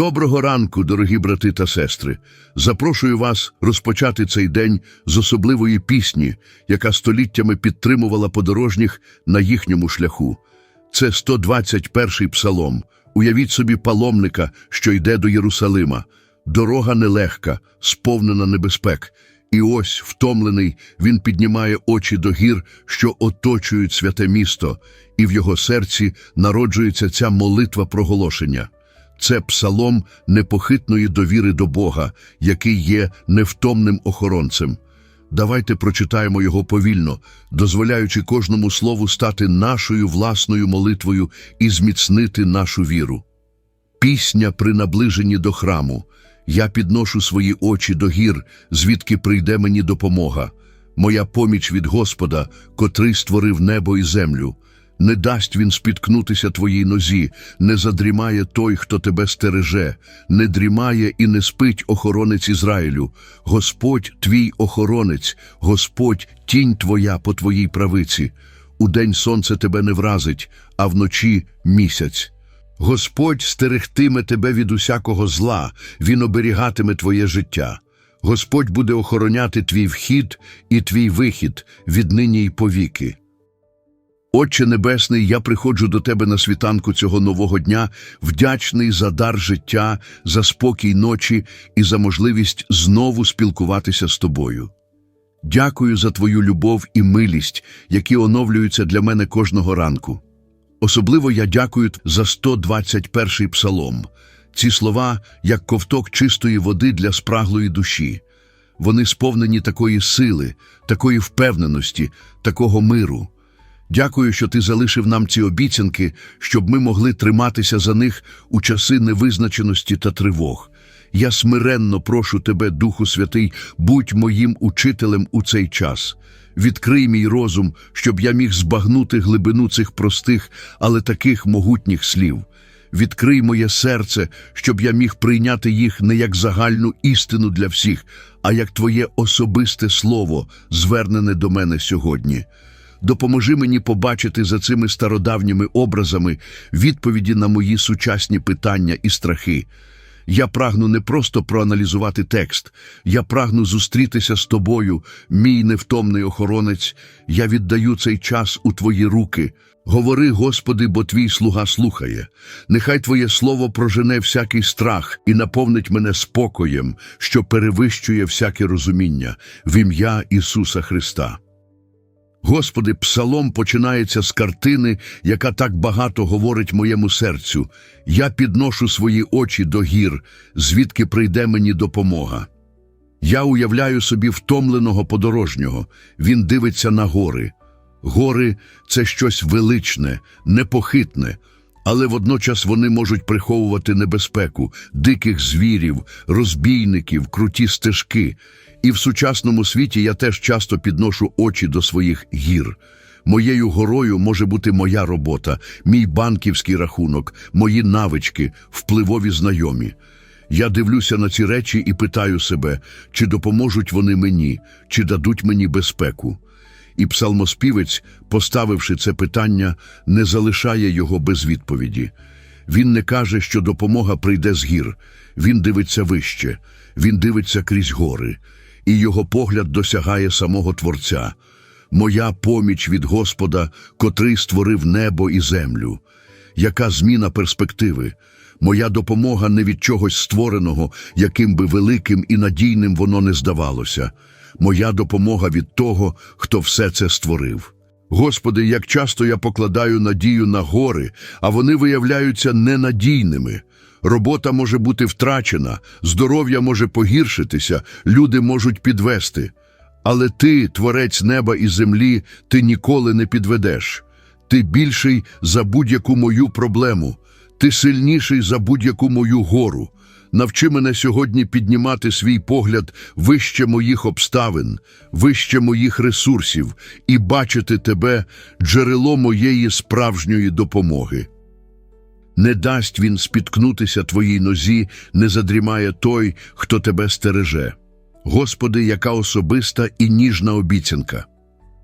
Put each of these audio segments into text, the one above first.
Доброго ранку, дорогі брати та сестри. Запрошую вас розпочати цей день з особливої пісні, яка століттями підтримувала подорожніх на їхньому шляху. Це 121-й псалом. Уявіть собі паломника, що йде до Єрусалима. Дорога нелегка, сповнена небезпек. І ось, втомлений, він піднімає очі до гір, що оточують святе місто, і в його серці народжується ця молитва проголошення. Це псалом непохитної довіри до Бога, який є невтомним охоронцем. Давайте прочитаємо його повільно, дозволяючи кожному слову стати нашою власною молитвою і зміцнити нашу віру. Пісня при наближенні до храму. Я підношу свої очі до гір, звідки прийде мені допомога. Моя поміч від Господа, котрий створив небо і землю. Не дасть він спіткнутися твоїй нозі, не задрімає той, хто тебе стереже, не дрімає і не спить охоронець Ізраїлю. Господь твій охоронець, Господь тінь твоя по твоїй правиці. Удень сонце тебе не вразить, а вночі місяць. Господь стерегтиме тебе від усякого зла, Він оберігатиме твоє життя. Господь буде охороняти твій вхід і твій вихід віднині й повіки. Отче Небесний, я приходжу до Тебе на світанку цього нового дня, вдячний за дар життя, за спокій ночі і за можливість знову спілкуватися з Тобою. Дякую за Твою любов і милість, які оновлюються для мене кожного ранку. Особливо я дякую за 121-й псалом. Ці слова, як ковток чистої води для спраглої душі. Вони сповнені такої сили, такої впевненості, такого миру. Дякую, що ти залишив нам ці обіцянки, щоб ми могли триматися за них у часи невизначеності та тривог. Я смиренно прошу тебе, Духу Святий, будь моїм учителем у цей час. Відкрий мій розум, щоб я міг збагнути глибину цих простих, але таких могутніх слів. Відкрий моє серце, щоб я міг прийняти їх не як загальну істину для всіх, а як твоє особисте слово, звернене до мене сьогодні. Допоможи мені побачити за цими стародавніми образами відповіді на мої сучасні питання і страхи. Я прагну не просто проаналізувати текст, я прагну зустрітися з тобою, мій невтомний охоронець. Я віддаю цей час у твої руки. Говори, Господи, бо твій слуга слухає. Нехай Твоє слово прожене всякий страх і наповнить мене спокоєм, що перевищує всяке розуміння в ім'я Ісуса Христа. Господи, псалом починається з картини, яка так багато говорить моєму серцю. Я підношу свої очі до гір, звідки прийде мені допомога. Я уявляю собі втомленого подорожнього. Він дивиться на гори. Гори це щось величне, непохитне, але водночас вони можуть приховувати небезпеку, диких звірів, розбійників, круті стежки. І в сучасному світі я теж часто підношу очі до своїх гір. Моєю горою може бути моя робота, мій банківський рахунок, мої навички, впливові знайомі. Я дивлюся на ці речі і питаю себе, чи допоможуть вони мені, чи дадуть мені безпеку. І псалмоспівець, поставивши це питання, не залишає його без відповіді. Він не каже, що допомога прийде з гір. Він дивиться вище, він дивиться крізь гори, і його погляд досягає самого Творця. Моя поміч від Господа, котрий створив небо і землю. Яка зміна перспективи? Моя допомога не від чогось створеного, яким би великим і надійним воно не здавалося. Моя допомога від того, хто все це створив. Господи, як часто я покладаю надію на гори, а вони виявляються ненадійними. Робота може бути втрачена, здоров'я може погіршитися, люди можуть підвести. Але ти, творець неба і землі, ти ніколи не підведеш. Ти більший за будь-яку мою проблему, ти сильніший за будь-яку мою гору. Навчи мене сьогодні піднімати свій погляд вище моїх обставин, вище моїх ресурсів і бачити тебе, джерело моєї справжньої допомоги. Не дасть він спіткнутися твоїй нозі, не задрімає той, хто тебе стереже. Господи, яка особиста і ніжна обіцянка.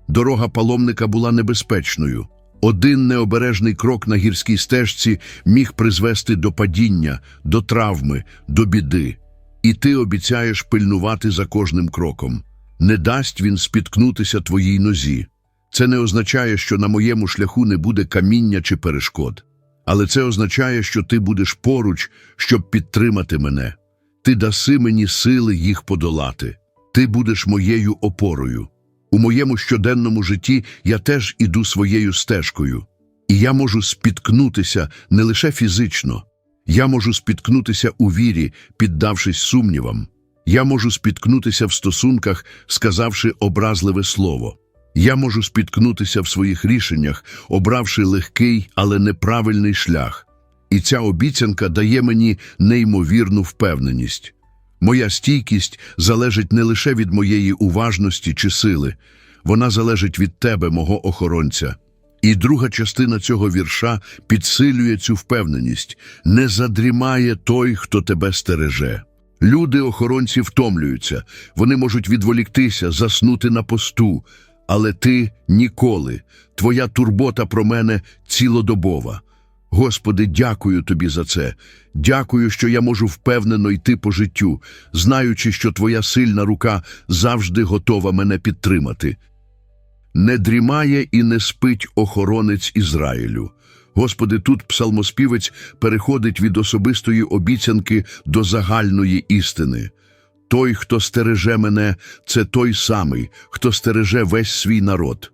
Дорога паломника була небезпечною, Один необережний крок на гірській стежці міг призвести до падіння, до травми, до біди. І ти обіцяєш пильнувати за кожним кроком. Не дасть він спіткнутися твоїй нозі. Це не означає, що на моєму шляху не буде каміння чи перешкод. Але це означає, що ти будеш поруч, щоб підтримати мене. Ти даси мені сили їх подолати. Ти будеш моєю опорою. У моєму щоденному житті я теж іду своєю стежкою. І я можу спіткнутися не лише фізично. Я можу спіткнутися у вірі, піддавшись сумнівам. Я можу спіткнутися в стосунках, сказавши образливе слово. Я можу спіткнутися в своїх рішеннях, обравши легкий, але неправильний шлях. І ця обіцянка дає мені неймовірну впевненість. Моя стійкість залежить не лише від моєї уважності чи сили, вона залежить від тебе, мого охоронця. І друга частина цього вірша підсилює цю впевненість не задрімає той, хто тебе стереже. Люди охоронці втомлюються, вони можуть відволіктися, заснути на посту, але ти ніколи, твоя турбота про мене цілодобова. Господи, дякую тобі за це. Дякую, що я можу впевнено йти по життю, знаючи, що твоя сильна рука завжди готова мене підтримати. Не дрімає і не спить охоронець Ізраїлю. Господи, тут псалмоспівець переходить від особистої обіцянки до загальної істини. Той, хто стереже мене, це той самий, хто стереже весь свій народ.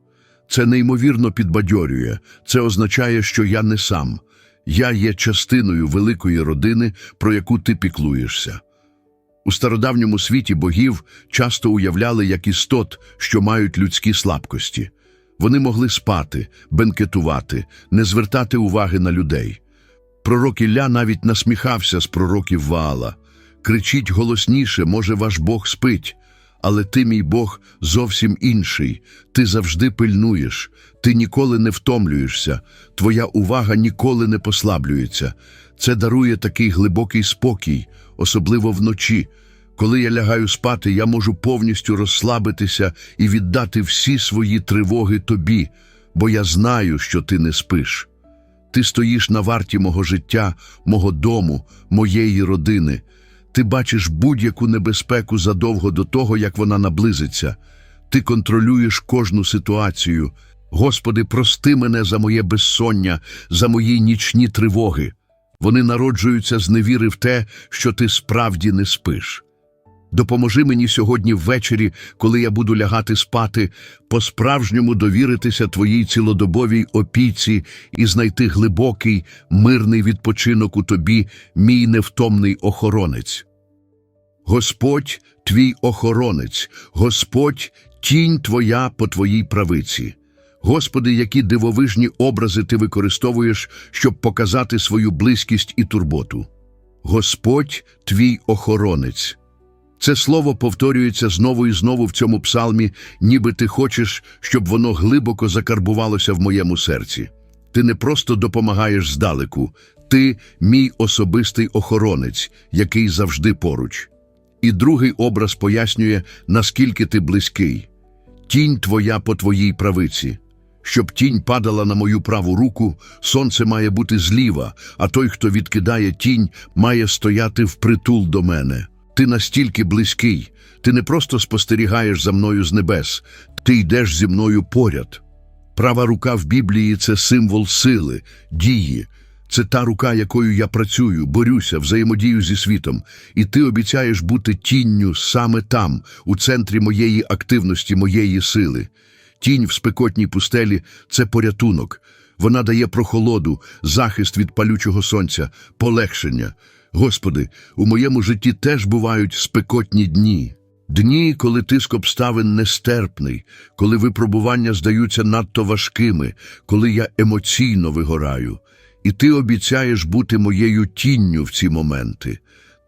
Це неймовірно підбадьорює, це означає, що я не сам. Я є частиною великої родини, про яку ти піклуєшся. У стародавньому світі богів часто уявляли як істот, що мають людські слабкості. Вони могли спати, бенкетувати, не звертати уваги на людей. Пророк Ілля навіть насміхався з пророків Ваала. Кричіть голосніше, може, ваш Бог спить. Але ти, мій Бог, зовсім інший. Ти завжди пильнуєш, ти ніколи не втомлюєшся, твоя увага ніколи не послаблюється. Це дарує такий глибокий спокій, особливо вночі. Коли я лягаю спати, я можу повністю розслабитися і віддати всі свої тривоги тобі, бо я знаю, що ти не спиш. Ти стоїш на варті мого життя, мого дому, моєї родини. Ти бачиш будь-яку небезпеку задовго до того, як вона наблизиться. Ти контролюєш кожну ситуацію. Господи, прости мене за моє безсоння, за мої нічні тривоги. Вони народжуються з невіри в те, що ти справді не спиш. Допоможи мені сьогодні ввечері, коли я буду лягати спати, по-справжньому довіритися твоїй цілодобовій опіці і знайти глибокий, мирний відпочинок у тобі, мій невтомний охоронець. Господь твій охоронець, Господь тінь твоя по твоїй правиці. Господи, які дивовижні образи ти використовуєш, щоб показати свою близькість і турботу. Господь твій охоронець. Це слово повторюється знову і знову в цьому псалмі, ніби ти хочеш, щоб воно глибоко закарбувалося в моєму серці. Ти не просто допомагаєш здалеку, ти мій особистий охоронець, який завжди поруч. І другий образ пояснює, наскільки ти близький. Тінь твоя по твоїй правиці. Щоб тінь падала на мою праву руку, сонце має бути зліва, а той, хто відкидає тінь, має стояти впритул до мене. Ти настільки близький, ти не просто спостерігаєш за мною з небес, ти йдеш зі мною поряд. Права рука в Біблії це символ сили, дії. Це та рука, якою я працюю, борюся, взаємодію зі світом, і ти обіцяєш бути тінню саме там, у центрі моєї активності, моєї сили. Тінь в спекотній пустелі це порятунок. Вона дає прохолоду, захист від палючого сонця, полегшення. Господи, у моєму житті теж бувають спекотні дні. Дні, коли тиск обставин нестерпний, коли випробування здаються надто важкими, коли я емоційно вигораю. І ти обіцяєш бути моєю тінню в ці моменти.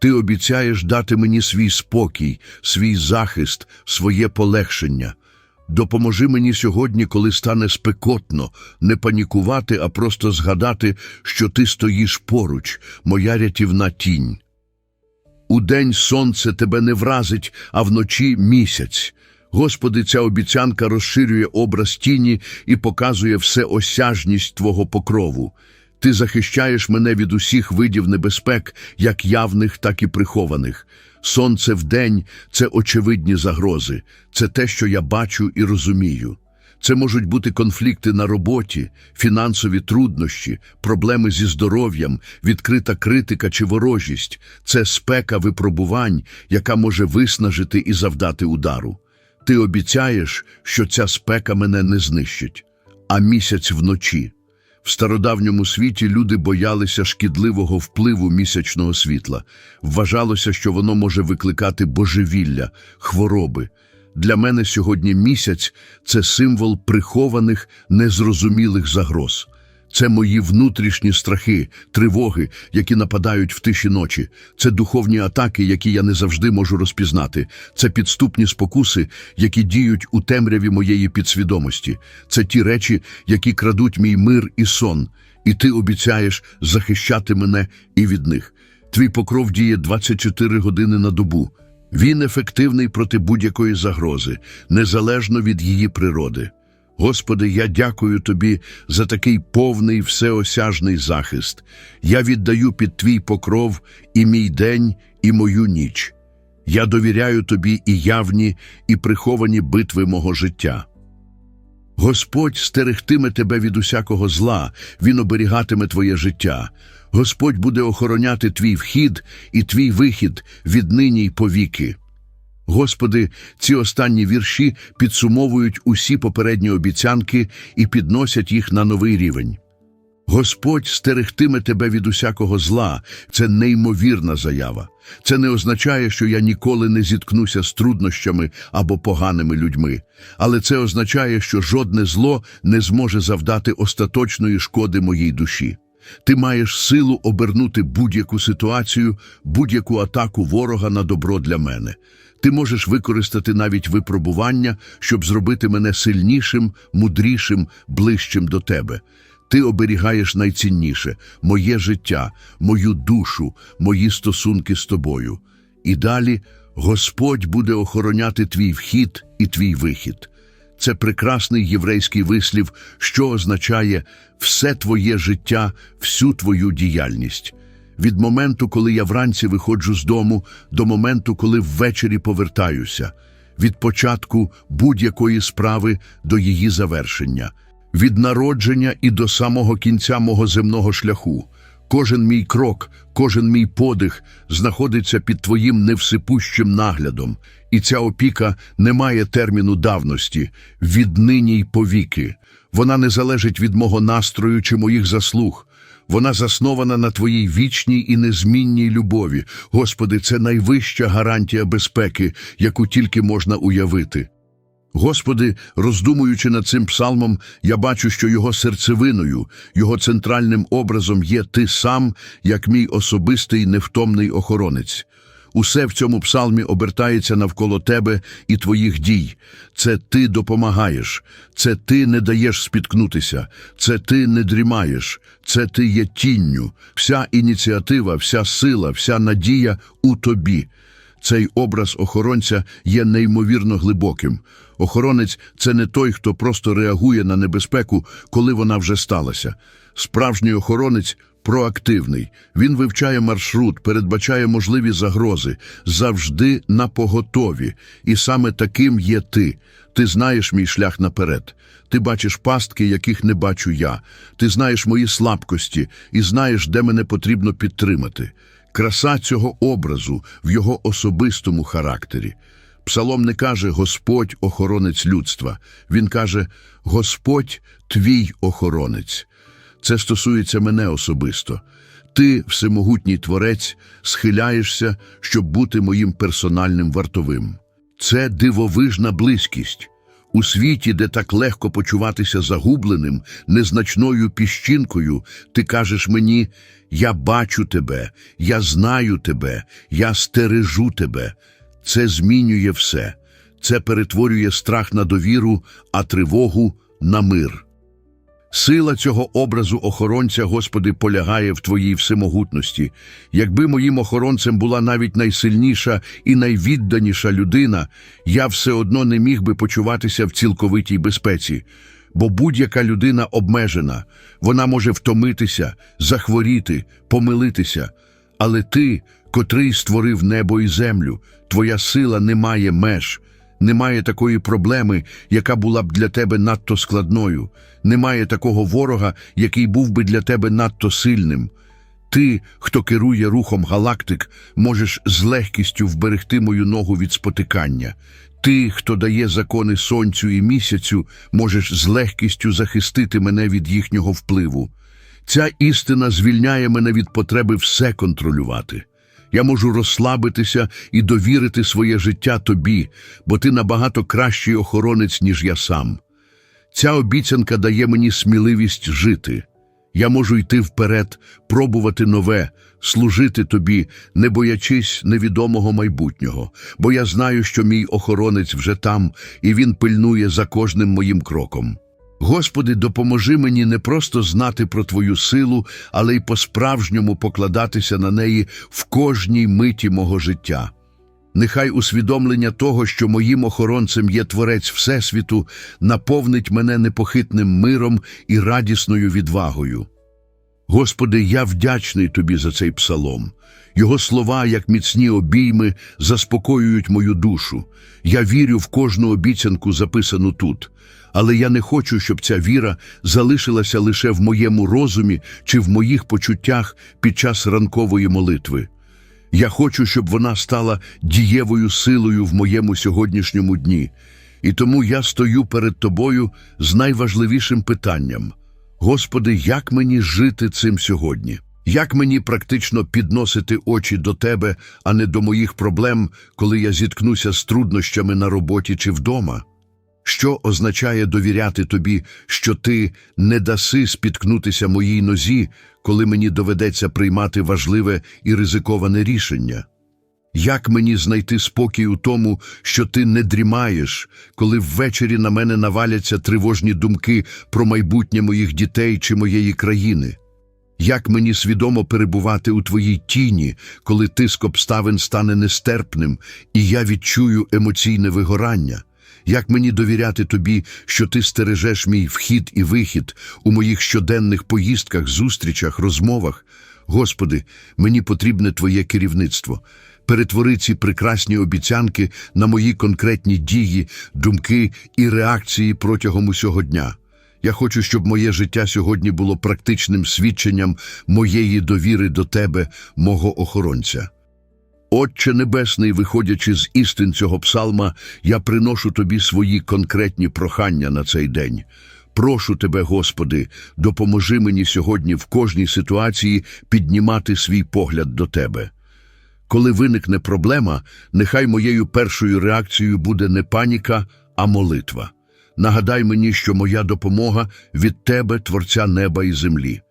Ти обіцяєш дати мені свій спокій, свій захист, своє полегшення. Допоможи мені сьогодні, коли стане спекотно, не панікувати, а просто згадати, що ти стоїш поруч, моя рятівна тінь. Удень сонце тебе не вразить, а вночі місяць. Господи, ця обіцянка розширює образ тіні і показує всеосяжність Твого покрову. Ти захищаєш мене від усіх видів небезпек, як явних, так і прихованих. Сонце вдень – це очевидні загрози, це те, що я бачу і розумію. Це можуть бути конфлікти на роботі, фінансові труднощі, проблеми зі здоров'ям, відкрита критика чи ворожість. Це спека випробувань, яка може виснажити і завдати удару. Ти обіцяєш, що ця спека мене не знищить, а місяць вночі. В стародавньому світі люди боялися шкідливого впливу місячного світла. Вважалося, що воно може викликати божевілля, хвороби. Для мене сьогодні місяць це символ прихованих, незрозумілих загроз. Це мої внутрішні страхи, тривоги, які нападають в тиші ночі. Це духовні атаки, які я не завжди можу розпізнати. Це підступні спокуси, які діють у темряві моєї підсвідомості. Це ті речі, які крадуть мій мир і сон. І ти обіцяєш захищати мене і від них. Твій покров діє 24 години на добу. Він ефективний проти будь-якої загрози, незалежно від її природи. Господи, я дякую Тобі за такий повний всеосяжний захист. Я віддаю під Твій покров і мій день, і мою ніч. Я довіряю Тобі і явні, і приховані битви мого життя. Господь стерегтиме тебе від усякого зла, Він оберігатиме твоє життя. Господь буде охороняти твій вхід і твій вихід віднині й повіки. Господи, ці останні вірші підсумовують усі попередні обіцянки і підносять їх на новий рівень. Господь стерегтиме тебе від усякого зла. Це неймовірна заява. Це не означає, що я ніколи не зіткнуся з труднощами або поганими людьми. Але це означає, що жодне зло не зможе завдати остаточної шкоди моїй душі. Ти маєш силу обернути будь-яку ситуацію, будь-яку атаку ворога на добро для мене. Ти можеш використати навіть випробування, щоб зробити мене сильнішим, мудрішим, ближчим до тебе. Ти оберігаєш найцінніше моє життя, мою душу, мої стосунки з тобою. І далі Господь буде охороняти твій вхід і твій вихід. Це прекрасний єврейський вислів, що означає все твоє життя, всю твою діяльність. Від моменту, коли я вранці виходжу з дому, до моменту, коли ввечері повертаюся, від початку будь-якої справи до її завершення, від народження і до самого кінця мого земного шляху. Кожен мій крок, кожен мій подих знаходиться під твоїм невсипущим наглядом, і ця опіка не має терміну давності, віднині й повіки. Вона не залежить від мого настрою чи моїх заслуг. Вона заснована на твоїй вічній і незмінній любові. Господи, це найвища гарантія безпеки, яку тільки можна уявити. Господи, роздумуючи над цим псалмом, я бачу, що його серцевиною, його центральним образом є ти сам, як мій особистий невтомний охоронець. Усе в цьому псалмі обертається навколо тебе і твоїх дій. Це ти допомагаєш, це ти не даєш спіткнутися, це ти не дрімаєш, це ти є тінню. Вся ініціатива, вся сила, вся надія у тобі. Цей образ охоронця є неймовірно глибоким. Охоронець це не той, хто просто реагує на небезпеку, коли вона вже сталася. Справжній охоронець проактивний. Він вивчає маршрут, передбачає можливі загрози, завжди на поготові. І саме таким є ти. Ти знаєш мій шлях наперед. Ти бачиш пастки, яких не бачу я. Ти знаєш мої слабкості і знаєш, де мене потрібно підтримати. Краса цього образу в його особистому характері. Псалом не каже Господь охоронець людства. Він каже Господь твій охоронець. Це стосується мене особисто. Ти, всемогутній творець, схиляєшся, щоб бути моїм персональним вартовим. Це дивовижна близькість. У світі, де так легко почуватися загубленим, незначною піщинкою, ти кажеш мені: Я бачу тебе, я знаю тебе, я стережу тебе. Це змінює все. Це перетворює страх на довіру, а тривогу на мир. Сила цього образу охоронця, Господи, полягає в Твоїй всемогутності. Якби моїм охоронцем була навіть найсильніша і найвідданіша людина, я все одно не міг би почуватися в цілковитій безпеці. Бо будь-яка людина обмежена, вона може втомитися, захворіти, помилитися. Але ти, котрий створив небо і землю, твоя сила не має меж. Немає такої проблеми, яка була б для тебе надто складною. Немає такого ворога, який був би для тебе надто сильним. Ти, хто керує рухом галактик, можеш з легкістю вберегти мою ногу від спотикання. Ти, хто дає закони сонцю і місяцю, можеш з легкістю захистити мене від їхнього впливу. Ця істина звільняє мене від потреби все контролювати. Я можу розслабитися і довірити своє життя тобі, бо ти набагато кращий охоронець, ніж я сам. Ця обіцянка дає мені сміливість жити. Я можу йти вперед, пробувати нове, служити тобі, не боячись невідомого майбутнього, бо я знаю, що мій охоронець вже там, і він пильнує за кожним моїм кроком. Господи, допоможи мені не просто знати про Твою силу, але й по-справжньому покладатися на неї в кожній миті мого життя. Нехай усвідомлення того, що моїм охоронцем є Творець Всесвіту, наповнить мене непохитним миром і радісною відвагою. Господи, я вдячний Тобі за цей псалом. Його слова, як міцні обійми, заспокоюють мою душу. Я вірю в кожну обіцянку, записану тут. Але я не хочу, щоб ця віра залишилася лише в моєму розумі чи в моїх почуттях під час ранкової молитви. Я хочу, щоб вона стала дієвою силою в моєму сьогоднішньому дні. І тому я стою перед тобою з найважливішим питанням. Господи, як мені жити цим сьогодні? Як мені практично підносити очі до Тебе, а не до моїх проблем, коли я зіткнуся з труднощами на роботі чи вдома? Що означає довіряти тобі, що ти не даси спіткнутися моїй нозі, коли мені доведеться приймати важливе і ризиковане рішення? Як мені знайти спокій у тому, що ти не дрімаєш, коли ввечері на мене наваляться тривожні думки про майбутнє моїх дітей чи моєї країни? Як мені свідомо перебувати у твоїй тіні, коли тиск обставин стане нестерпним, і я відчую емоційне вигорання? Як мені довіряти тобі, що ти стережеш мій вхід і вихід у моїх щоденних поїздках, зустрічах, розмовах? Господи, мені потрібне Твоє керівництво. Перетвори ці прекрасні обіцянки на мої конкретні дії, думки і реакції протягом усього дня. Я хочу, щоб моє життя сьогодні було практичним свідченням моєї довіри до Тебе, мого охоронця. Отче Небесний, виходячи з істин цього псалма, я приношу тобі свої конкретні прохання на цей день. Прошу тебе, Господи, допоможи мені сьогодні в кожній ситуації піднімати свій погляд до Тебе. Коли виникне проблема, нехай моєю першою реакцією буде не паніка, а молитва. Нагадай мені, що моя допомога від Тебе, Творця неба і землі.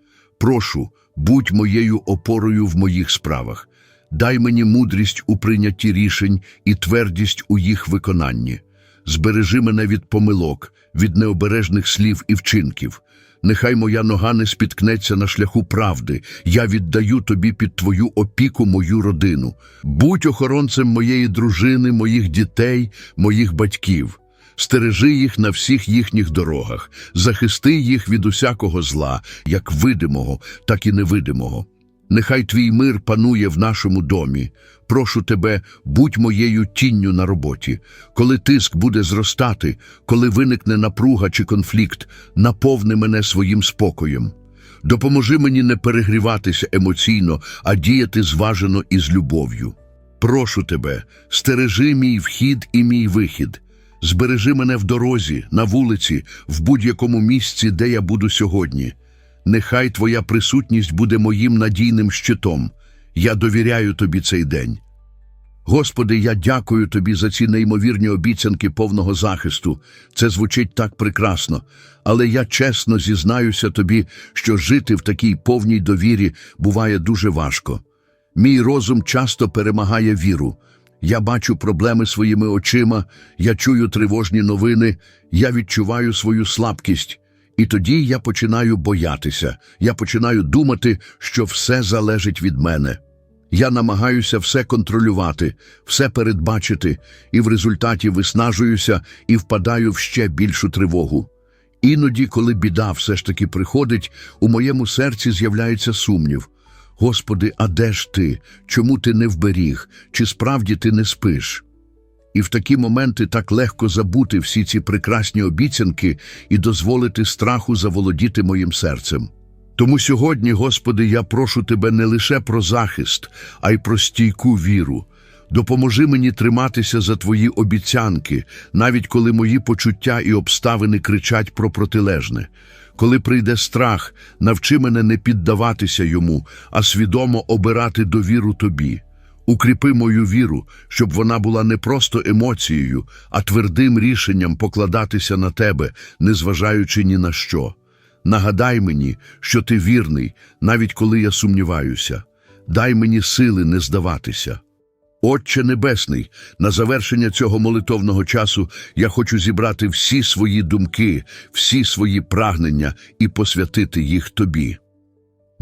Прошу, будь моєю опорою в моїх справах. Дай мені мудрість у прийнятті рішень і твердість у їх виконанні. Збережи мене від помилок, від необережних слів і вчинків. Нехай моя нога не спіткнеться на шляху правди. Я віддаю тобі під твою опіку мою родину. Будь охоронцем моєї дружини, моїх дітей, моїх батьків. Стережи їх на всіх їхніх дорогах, захисти їх від усякого зла, як видимого, так і невидимого. Нехай твій мир панує в нашому домі. Прошу тебе, будь моєю тінню на роботі. Коли тиск буде зростати, коли виникне напруга чи конфлікт, наповни мене своїм спокоєм. Допоможи мені не перегріватися емоційно, а діяти зважено і з любов'ю. Прошу тебе, стережи мій вхід і мій вихід. Збережи мене в дорозі, на вулиці, в будь-якому місці, де я буду сьогодні. Нехай Твоя присутність буде моїм надійним щитом. Я довіряю Тобі цей день. Господи, я дякую Тобі за ці неймовірні обіцянки повного захисту. Це звучить так прекрасно, але я чесно зізнаюся Тобі, що жити в такій повній довірі буває дуже важко. Мій розум часто перемагає віру. Я бачу проблеми своїми очима, я чую тривожні новини, я відчуваю свою слабкість. І тоді я починаю боятися, я починаю думати, що все залежить від мене. Я намагаюся все контролювати, все передбачити, і в результаті виснажуюся і впадаю в ще більшу тривогу. Іноді, коли біда все ж таки приходить, у моєму серці з'являється сумнів. Господи, а де ж ти? Чому ти не вберіг? Чи справді ти не спиш? І в такі моменти так легко забути всі ці прекрасні обіцянки і дозволити страху заволодіти моїм серцем. Тому сьогодні, Господи, я прошу Тебе не лише про захист, а й про стійку віру. Допоможи мені триматися за Твої обіцянки, навіть коли мої почуття і обставини кричать про протилежне. Коли прийде страх, навчи мене не піддаватися йому, а свідомо обирати довіру Тобі. Укріпи мою віру, щоб вона була не просто емоцією, а твердим рішенням покладатися на тебе, незважаючи ні на що. Нагадай мені, що ти вірний, навіть коли я сумніваюся. Дай мені сили не здаватися. Отче Небесний, на завершення цього молитовного часу я хочу зібрати всі свої думки, всі свої прагнення і посвятити їх Тобі.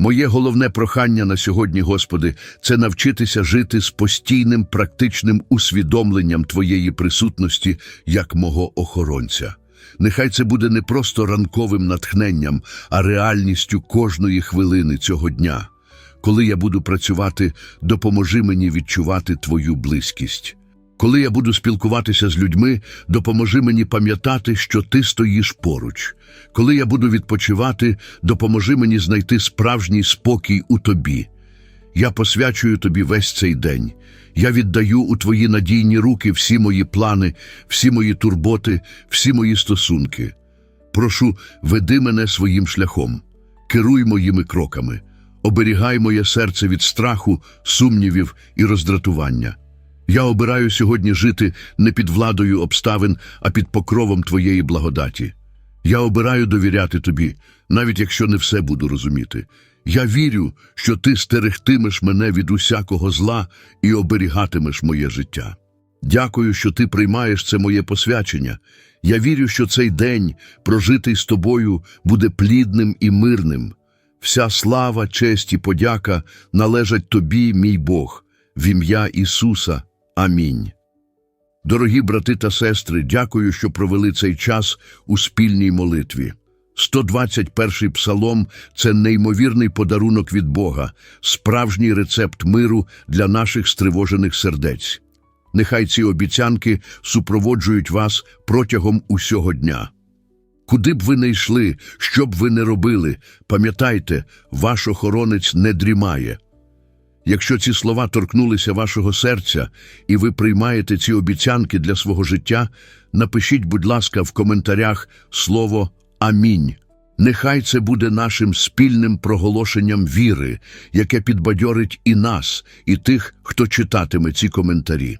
Моє головне прохання на сьогодні, Господи, це навчитися жити з постійним практичним усвідомленням Твоєї присутності як мого охоронця. Нехай це буде не просто ранковим натхненням, а реальністю кожної хвилини цього дня. Коли я буду працювати, допоможи мені відчувати Твою близькість. Коли я буду спілкуватися з людьми, допоможи мені пам'ятати, що ти стоїш поруч. Коли я буду відпочивати, допоможи мені знайти справжній спокій у тобі. Я посвячую тобі весь цей день. Я віддаю у твої надійні руки всі мої плани, всі мої турботи, всі мої стосунки. Прошу, веди мене своїм шляхом, керуй моїми кроками, оберігай моє серце від страху, сумнівів і роздратування. Я обираю сьогодні жити не під владою обставин, а під покровом Твоєї благодаті. Я обираю довіряти Тобі, навіть якщо не все буду розуміти. Я вірю, що Ти стерегтимеш мене від усякого зла і оберігатимеш моє життя. Дякую, що Ти приймаєш це моє посвячення. Я вірю, що цей день, прожитий з тобою, буде плідним і мирним. Вся слава, честь і подяка належать Тобі, мій Бог, в ім'я Ісуса. Амінь. Дорогі брати та сестри, дякую, що провели цей час у спільній молитві. 121-й псалом це неймовірний подарунок від Бога, справжній рецепт миру для наших стривожених сердець. Нехай ці обіцянки супроводжують вас протягом усього дня. Куди б ви не йшли, що б ви не робили, пам'ятайте, ваш охоронець не дрімає. Якщо ці слова торкнулися вашого серця, і ви приймаєте ці обіцянки для свого життя, напишіть, будь ласка, в коментарях слово Амінь. Нехай це буде нашим спільним проголошенням віри, яке підбадьорить і нас, і тих, хто читатиме ці коментарі.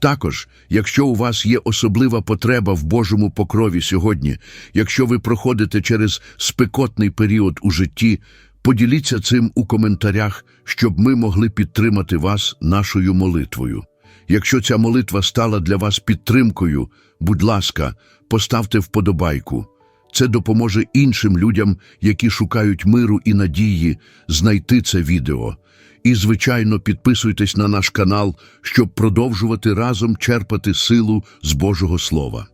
Також, якщо у вас є особлива потреба в Божому покрові сьогодні, якщо ви проходите через спекотний період у житті, поділіться цим у коментарях, щоб ми могли підтримати вас нашою молитвою. Якщо ця молитва стала для вас підтримкою, будь ласка, поставте вподобайку. Це допоможе іншим людям, які шукають миру і надії, знайти це відео. І, звичайно, підписуйтесь на наш канал, щоб продовжувати разом черпати силу з Божого Слова.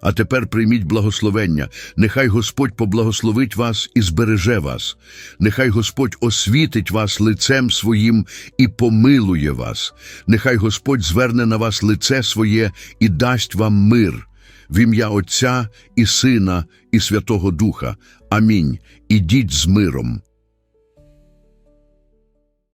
А тепер прийміть благословення. Нехай Господь поблагословить вас і збереже вас. Нехай Господь освітить вас лицем своїм і помилує вас. Нехай Господь зверне на вас лице своє і дасть вам мир. В ім'я Отця і Сина і Святого Духа. Амінь. Ідіть з миром.